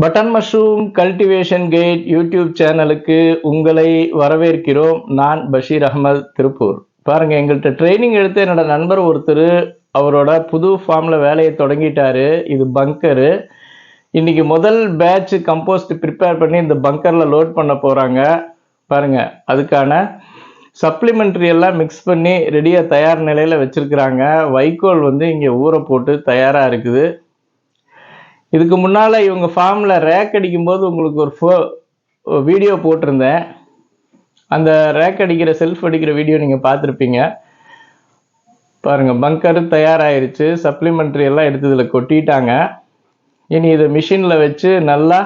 Button mushroom cultivation guide YouTube சேனலுக்கு உங்களை வரவேற்கிறோம். நான் பஷீர் அகமது திருப்பூர். பாருங்கள் எங்கள்கிட்ட ட்ரைனிங் எடுத்த என்னோட நண்பர் ஒருத்தர் அவரோட புது ஃபார்மில் வேலையை தொடங்கிட்டாரு. இது பங்கரு. இன்னைக்கு முதல் பேட்ச் கம்போஸ்ட் ப்ரிப்பேர் பண்ணி இந்த பங்கரில் லோட் பண்ண போகிறாங்க பாருங்கள் அதுக்கான சப்ளிமெண்ட்ரி எல்லாம் மிக்ஸ் பண்ணி ரெடியாக தயார் நிலையில் வச்சுருக்குறாங்க. வைக்கோல் வந்து இங்கே ஊற போட்டு தயாராக இருக்குது. இதுக்கு முன்னால் இவங்க ஃபார்மில் ரேக் அடிக்கும்போது உங்களுக்கு ஒரு ஃபோ வீடியோ போட்டிருந்தேன். அந்த ரேக் அடிக்கிற செல்ஃப் அடிக்கிற வீடியோ நீங்கள் பார்த்துருப்பீங்க. பாருங்கள் பங்கர் தயாராகிருச்சு சப்ளிமெண்ட்ரி எல்லாம் எடுத்து இதில் கொட்டிட்டாங்க. இனி இதை மிஷினில் வச்சு நல்லா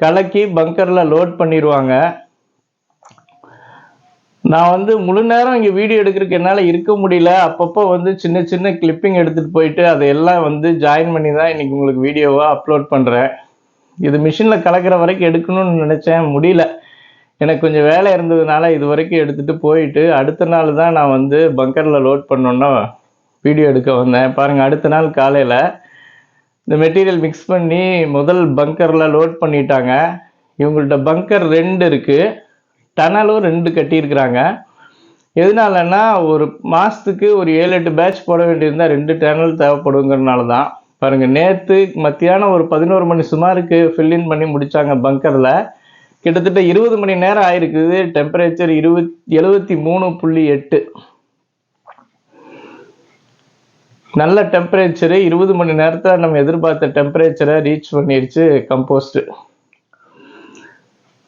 கலக்கி பங்கரில் லோட் பண்ணிடுவாங்க நான் வந்து முழு நேரம் இங்கே வீடியோ எடுக்கிறதுக்கு என்னால் இருக்க முடியல. அப்பப்போ வந்து சின்ன சின்ன கிளிப்பிங் எடுத்துகிட்டு போயிட்டு அதையெல்லாம் வந்து ஜாயின் பண்ணி தான் இன்றைக்கி உங்களுக்கு வீடியோவாக அப்லோட் பண்ணுறேன் இது மிஷினில் கலக்கிற வரைக்கும் எடுக்கணும்னு நினச்சேன். முடியல. எனக்கு கொஞ்சம் வேலை இருந்ததுனால இது வரைக்கும் எடுத்துகிட்டு போயிட்டு அடுத்த நாள் தான் நான் வந்து பங்கரில் லோட் பண்ணோன்னா வீடியோ எடுக்க வந்தேன். பாருங்கள் அடுத்த நாள் காலையில் இந்த மெட்டீரியல் மிக்ஸ் பண்ணி முதல் பங்கரில் லோட் பண்ணிட்டாங்க. இவங்கள்ட்ட பங்கர் ரெண்டு இருக்குது டனலும் ரெண்டு கட்டியிருக்கிறாங்க. எதனாலன்னா ஒரு மாதத்துக்கு ஒரு ஏழு எட்டு பேட்ச் போட வேண்டியிருந்தால் ரெண்டு டனல் தேவைப்படுங்கிறனால தான் பாருங்கள் நேற்று மத்தியானம் ஒரு பதினோரு மணி சுமாருக்கு ஃபில்லின் பண்ணி முடித்தாங்க பங்கரில் கிட்டத்தட்ட இருபது மணி நேரம் ஆயிருக்குது. டெம்பரேச்சர் இருபத் எழுபத்தி மூணு புள்ளி எட்டு. நல்ல டெம்பரேச்சரு இருபது மணி நேரத்தில் நம்ம எதிர்பார்த்த டெம்பரேச்சரை ரீச் பண்ணிடுச்சு கம்போஸ்ட்டு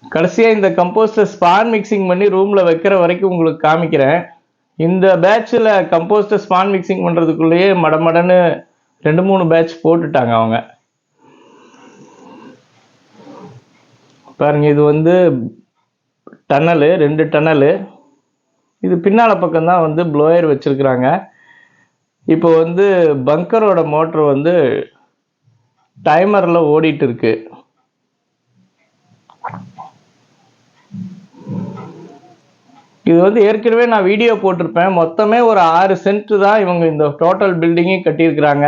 கடைசியாக இந்த கம்போஸ்டர் ஸ்பான் மிக்சிங் பண்ணி ரூமில் வைக்கிற வரைக்கும் உங்களுக்கு காமிக்கிறேன். இந்த பேட்சில் கம்போஸ்டர் ஸ்பான் மிக்சிங் பண்ணுறதுக்குள்ளேயே மடமடன்னு ரெண்டு மூணு பேட்ச் போட்டுட்டாங்க அவங்க. பாருங்க இது வந்து டன்னலு ரெண்டு டனலு இது பின்னால் பக்கம்தான் வந்து ப்ளோயர் வச்சுருக்குறாங்க. இப்போ வந்து பங்கரோட மோட்ரு வந்து டைமரில் ஓடிட்டு இருக்குது இது வந்து ஏற்கனவே நான் வீடியோ போட்டிருப்பேன். மொத்தமே ஒரு ஆறு சென்ட் தான் இவங்க இந்த டோட்டல் பில்டிங்கையும் கட்டியிருக்கிறாங்க.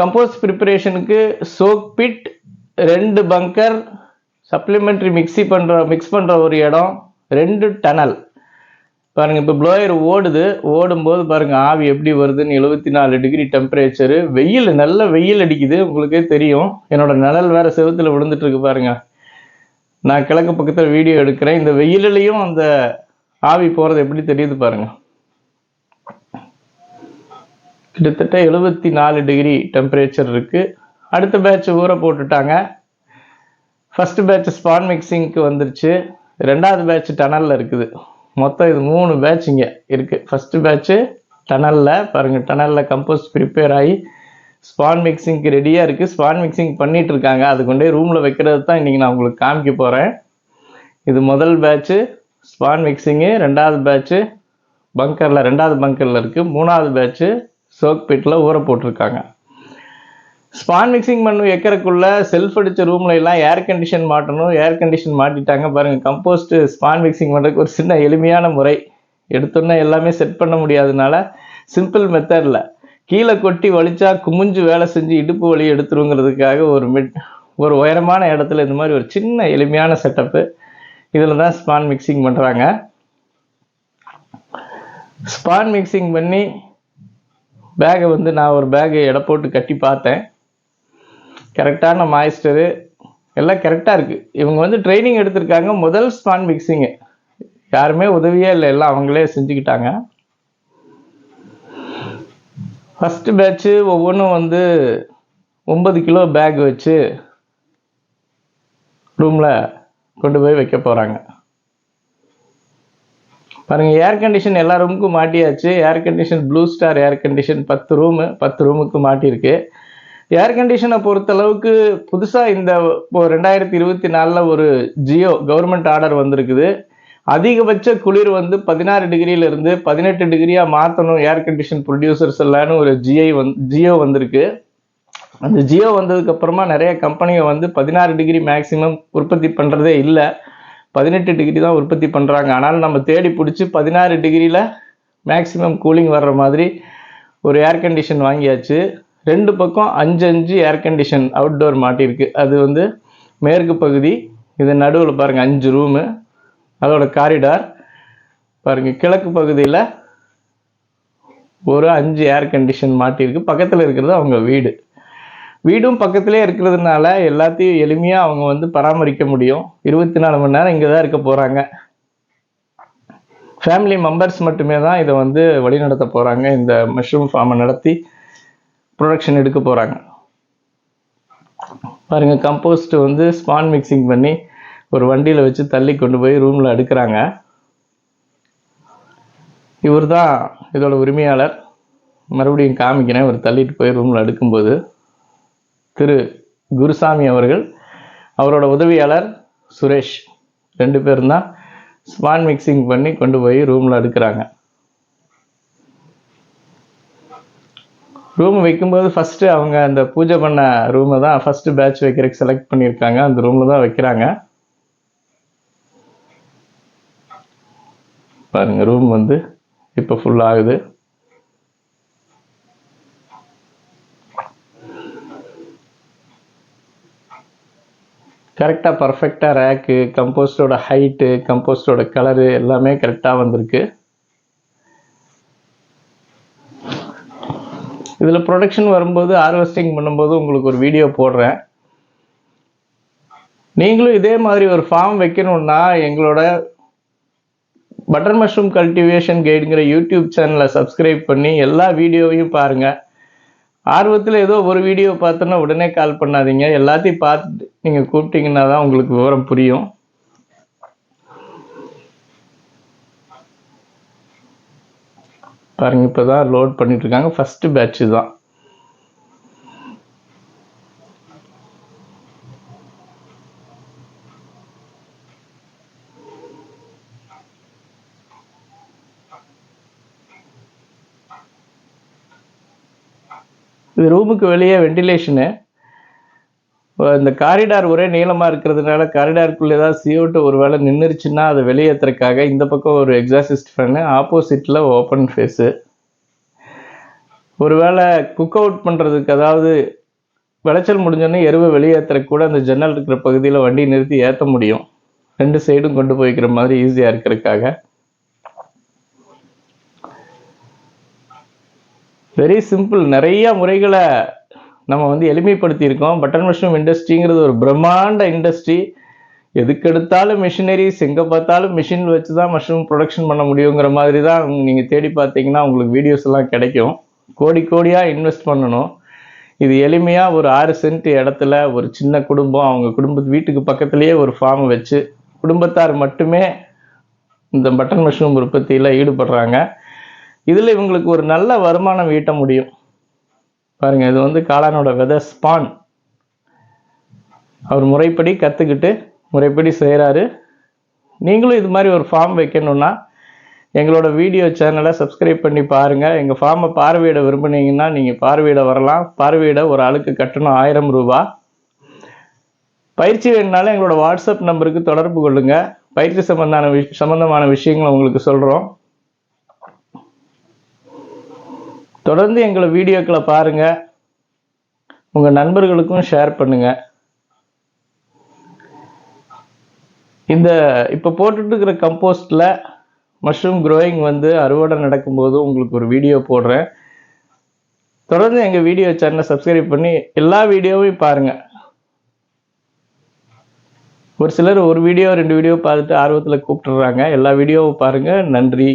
கம்போஸ்ட் ப்ரிப்பரேஷனுக்கு சோக் பிட் ரெண்டு பங்கர் சப்ளிமெண்ட்ரி மிக்ஸி பண்ணுற மிக்ஸ் பண்ணுற ஒரு இடம் ரெண்டு டனல் பாருங்கள் இப்போ ப்ளோயர் ஓடுது. ஓடும்போது பாருங்கள் ஆவி எப்படி வருதுன்னு எழுபத்தி நாலு டிகிரி டெம்பரேச்சரு வெயில் நல்ல வெயில் அடிக்குது. உங்களுக்கே தெரியும். என்னோடய நிழல் வேறு செவத்தில் விழுந்துட்டுருக்கு பாருங்கள் நான் கிழக்கு பக்கத்தில் வீடியோ எடுக்கிறேன். இந்த வெயிலுலையும் அந்த ஆவி போகிறது எப்படி தெரியுது பாருங்கள் கிட்டத்தட்ட எழுபத்தி நாலு டிகிரி டெம்பரேச்சர் இருக்குது அடுத்த பேட்ச் ஊற போட்டுட்டாங்க. ஃபஸ்ட்டு பேட்ச் ஸ்பான் மிக்சிங்க்கு வந்துருச்சு. ரெண்டாவது பேட்ச் டனலில் இருக்குது. மொத்தம் இது மூணு பேட்ச் இங்கே இருக்குது ஃபஸ்ட்டு பேட்ச்சு டனலில் பாருங்கள் டனலில் கம்போஸ்ட் ப்ரிப்பேர் ஆகி ஸ்பான் மிக்சிங்க்கு ரெடியாக இருக்குது ஸ்பான் மிக்சிங் பண்ணிட்டு இருக்காங்க. அது கொண்டே ரூமில் வைக்கிறது தான் இன்றைக்கி நான் உங்களுக்கு காமிக்க போகிறேன் இது முதல் பேட்ச்சு ஸ்பான் மிக்சிங்கு ரெண்டாவது பேட்ச்சு பங்கரில் ரெண்டாவது பங்கரில் இருக்குது மூணாவது பேட்ச்சு சோக் பிட்டில் ஊற போட்டிருக்காங்க. ஸ்பான் மிக்சிங் பண்ண வைக்கிறக்குள்ள செல்ஃப் அடித்த ரூம்ல எல்லாம் ஏர் கண்டிஷன் மாட்டணும். ஏர் கண்டிஷன் மாட்டிட்டாங்க. பாருங்கள் கம்போஸ்ட்டு ஸ்பான் மிக்சிங் பண்ணுறதுக்கு ஒரு சின்ன எளிமையான முறை. எடுத்தோன்னே எல்லாமே செட் பண்ண முடியாதனால சிம்பிள் மெத்தடில் கீழே கொட்டி வலிச்சா குமிஞ்சு வேலை செஞ்சு இடுப்பு வலி எடுத்துருங்கிறதுக்காக ஒரு மிட் ஒரு உயரமான இடத்துல இந்த மாதிரி ஒரு சின்ன எளிமையான செட்டப்பு இதில் தான் ஸ்பான் மிக்சிங் பண்ணுறாங்க ஸ்பான் மிக்சிங் பண்ணி பேகை வந்து நான் ஒரு பேகை எடை போட்டு கட்டி பார்த்தேன். கரெக்டான மாய்ஸ்டரு எல்லாம் கரெக்டாக இருக்குது இவங்க வந்து ட்ரைனிங் எடுத்திருக்காங்க. முதல் ஸ்பான் மிக்சிங்கு யாருமே உதவியே இல்லை. எல்லாம் அவங்களே செஞ்சுக்கிட்டாங்க. ஃபஸ்ட்டு பேட்ச்சு ஒவ்வொன்றும் வந்து ஒன்பது கிலோ பேக் வச்சு ரூமில் கொண்டு போய் வைக்க போகிறாங்க பாருங்கள் ஏர் கண்டிஷன் எல்லா ரூமுக்கும் மாட்டியாச்சு. Air condition Blue Star air condition பத்து ரூமு பத்து ரூமுக்கு மாட்டியிருக்கு. ஏர் கண்டிஷனை பொறுத்தளவுக்கு புதுசாக இந்த இப்போ ரெண்டாயிரத்தி இருபத்தி நாலில் ஒரு ஜியோ கவர்மெண்ட் ஆர்டர் வந்திருக்குது. அதிகபட்ச குளிர் வந்து பதினாறு டிகிரியிலிருந்து பதினெட்டு டிகிரியாக மாற்றணும் ஏர் கண்டிஷன் ப்ரொடியூசர்ஸ் எல்லாம்னு ஒரு ஜிஐ வந் ஜியோ வந்திருக்கு. அந்த ஜியோ வந்ததுக்கு அப்புறமா நிறைய கம்பெனிங்க வந்து பதினாறு டிகிரி மேக்ஸிமம் உற்பத்தி பண்ணுறதே இல்லை. பதினெட்டு டிகிரி தான் உற்பத்தி பண்ணுறாங்க ஆனாலும் நம்ம தேடி பிடிச்சி பதினாறு டிகிரியில் மேக்ஸிமம் கூலிங் வர்ற மாதிரி ஒரு ஏர் கண்டிஷன் வாங்கியாச்சு. ரெண்டு பக்கம் அஞ்சு அஞ்சு ஏர் கண்டிஷன் அவுட்டோர் மாட்டியிருக்கு. அது வந்து மேற்கு பகுதி இது நடுவில் பாருங்கள் அஞ்சு ரூமு அதோட காரிடார் பாருங்கள் கிழக்கு பகுதியில் ஒரு அஞ்சு ஏர் கண்டிஷன் மாட்டியிருக்கு. பக்கத்தில் இருக்கிறது அவங்க வீடு. வீடும் பக்கத்திலே இருக்கிறதுனால எல்லாத்தையும் எளிமையாக அவங்க வந்து பராமரிக்க முடியும். இருபத்தி நாலு மணி நேரம் இங்கே தான் இருக்க போகிறாங்க ஃபேமிலி மெம்பர்ஸ் மட்டுமே தான் இதை வந்து வழிநடத்த போகிறாங்க இந்த மஷ்ரூம் ஃபார்மை நடத்தி ப்ரொடக்ஷன் எடுக்க போகிறாங்க பாருங்க கம்போஸ்ட் வந்து ஸ்பான் மிக்சிங் பண்ணி ஒரு வண்டியில் வச்சு தள்ளி கொண்டு போய் ரூமில் அடுக்கிறாங்க. இவர் தான் இதோட உரிமையாளர். மறுபடியும் காமிக்கிறேன் இவர் தள்ளிட்டு போய் ரூமில் அடுக்கும்போது. திரு குருசாமி அவர்கள் அவரோட உதவியாளர் சுரேஷ் ரெண்டு பேரும் தான் ஸ்பான் மிக்சிங் பண்ணி கொண்டு போய் ரூமில் அடுக்கிறாங்க. ரூம் வைக்கும்போது ஃபஸ்ட்டு அவங்க அந்த பூஜை பண்ண ரூமை தான் ஃபஸ்ட்டு பேட்ச் வைக்கிறதுக்கு செலக்ட் பண்ணியிருக்காங்க. அந்த ரூமில் தான் வைக்கிறாங்க. பாருங்க ரூம் வந்து இப்போ ஃபுல் ஆகுது. கரெக்டாக பர்ஃபெக்டாக ரேக்கு கம்போஸ்டோட ஹைட்டு கம்போஸ்டோட கலரு எல்லாமே கரெக்டாக வந்திருக்கு. இதில் ப்ரொடக்ஷன் வரும்போது ஹார்வெஸ்டிங் பண்ணும்போது உங்களுக்கு ஒரு வீடியோ போடுறேன். நீங்களும் இதே மாதிரி ஒரு ஃபார்ம் வைக்கணுன்னா எங்களோட பட்டர் மஷ்ரூம் கல்டிவேஷன் கைடுங்கிற யூடியூப் சேனலை சப்ஸ்கிரைப் பண்ணி எல்லா வீடியோவையும் பாருங்கள் ஆர்வத்தில் ஏதோ ஒரு வீடியோ பார்த்தோன்னா உடனே கால் பண்ணாதீங்க. எல்லாத்தையும் பார்த்துட்டு நீங்கள் கூப்பிட்டீங்கன்னா தான் உங்களுக்கு விவரம் புரியும். பாருங்க இப்போ தான் லோட் பண்ணிகிட்ருக்காங்க ஃபஸ்ட்டு பேட்ச் தான். இது ரூமுக்கு வெளியே வெண்டிலேஷனு. இந்த காரிடார் ஒரே நீளமாக இருக்கிறதுனால காரிடாருக்குள்ளே ஏதாவது சிஓட்டு ஒரு வேளை நின்றுச்சுன்னா அதை வெளியேற்றுறதுக்காக இந்த பக்கம் ஒரு எக்ஸாசிஸ்ட் ஃபேனு ஆப்போசிட்டில் ஓப்பன் ஃபேஸு ஒருவேளை குக் அவுட் பண்ணுறதுக்கு அதாவது விளைச்சல் முடிஞ்சோடனே எருவை வெளியேற்றுறதுக்கு கூட அந்த ஜன்னல் இருக்கிற பகுதியில் வண்டி நிறுத்தி ஏற்ற முடியும். ரெண்டு சைடும் கொண்டு போய்க்கிற மாதிரி ஈஸியாக இருக்கிறதுக்காக. வெரி சிம்பிள் நிறைய முறைகளை நம்ம வந்து எளிமைப்படுத்தியிருக்கோம். பட்டன் மஷ்ரூம் இண்டஸ்ட்ரிங்கிறது ஒரு பிரம்மாண்ட இண்டஸ்ட்ரி எதுக்கெடுத்தாலும் மிஷினரிஸ் எங்கே பார்த்தாலும் மிஷின் வச்சு தான் மஷ்ரூம் ப்ரொடக்ஷன் பண்ண முடியுங்கிற மாதிரி தான் நீங்கள் தேடி பார்த்தீங்கன்னா உங்களுக்கு வீடியோஸ் எல்லாம் கிடைக்கும். கோடி கோடியாக இன்வெஸ்ட் பண்ணணும். இது எளிமையாக ஒரு ஆறு சென்ட் இடத்துல ஒரு சின்ன குடும்பம் அவங்க குடும்ப வீட்டுக்கு பக்கத்துலேயே ஒரு ஃபார்ம் வச்சு குடும்பத்தார் மட்டுமே இந்த பட்டன் மஷ்ரூம் உற்பத்தியில் ஈடுபடுறாங்க. இதில் இவங்களுக்கு ஒரு நல்ல வருமானம் ஈட்ட முடியும். பாருங்க இது வந்து காளானோட வெதர் ஸ்பான் அவர் முறைப்படி கற்றுக்கிட்டு முறைப்படி செய்கிறாரு நீங்களும் இது மாதிரி ஒரு ஃபார்ம் வைக்கணும்னா எங்களோட வீடியோ சேனலை சப்ஸ்கிரைப் பண்ணி பாருங்கள் எங்கள் ஃபார்மை பார்வையிட விரும்புனீங்கன்னா நீங்கள் பார்வையிட வரலாம். பார்வையிட ஒரு ஆளுக்கு கட்டணம் ஆயிரம் ரூபா. பயிற்சி வேணுனாலும் எங்களோட வாட்ஸ்அப் நம்பருக்கு தொடர்பு கொள்ளுங்கள் பயிற்சி சம்பந்தான விஷ் சம்மந்தமான விஷயங்களை உங்களுக்கு சொல்கிறோம் தொடர்ந்து எங்களை வீடியோக்களை பாருங்கள் உங்கள் நண்பர்களுக்கும் ஷேர் பண்ணுங்கள் இந்த இப்போ போட்டுட்டு இருக்கிற கம்போஸ்டில் மஷ்ரூம் க்ரோயிங் வந்து அறுவடை நடக்கும்போது உங்களுக்கு ஒரு வீடியோ போடுறேன். தொடர்ந்து எங்கள் வீடியோ சேனலை சப்ஸ்கிரைப் பண்ணி எல்லா வீடியோவையும் பாருங்கள் ஒரு சிலர் ஒரு வீடியோ ரெண்டு வீடியோ பார்த்துட்டு ஆர்வத்தில் கூப்பிட்டுறாங்க. எல்லா வீடியோவும் பாருங்கள் நன்றி.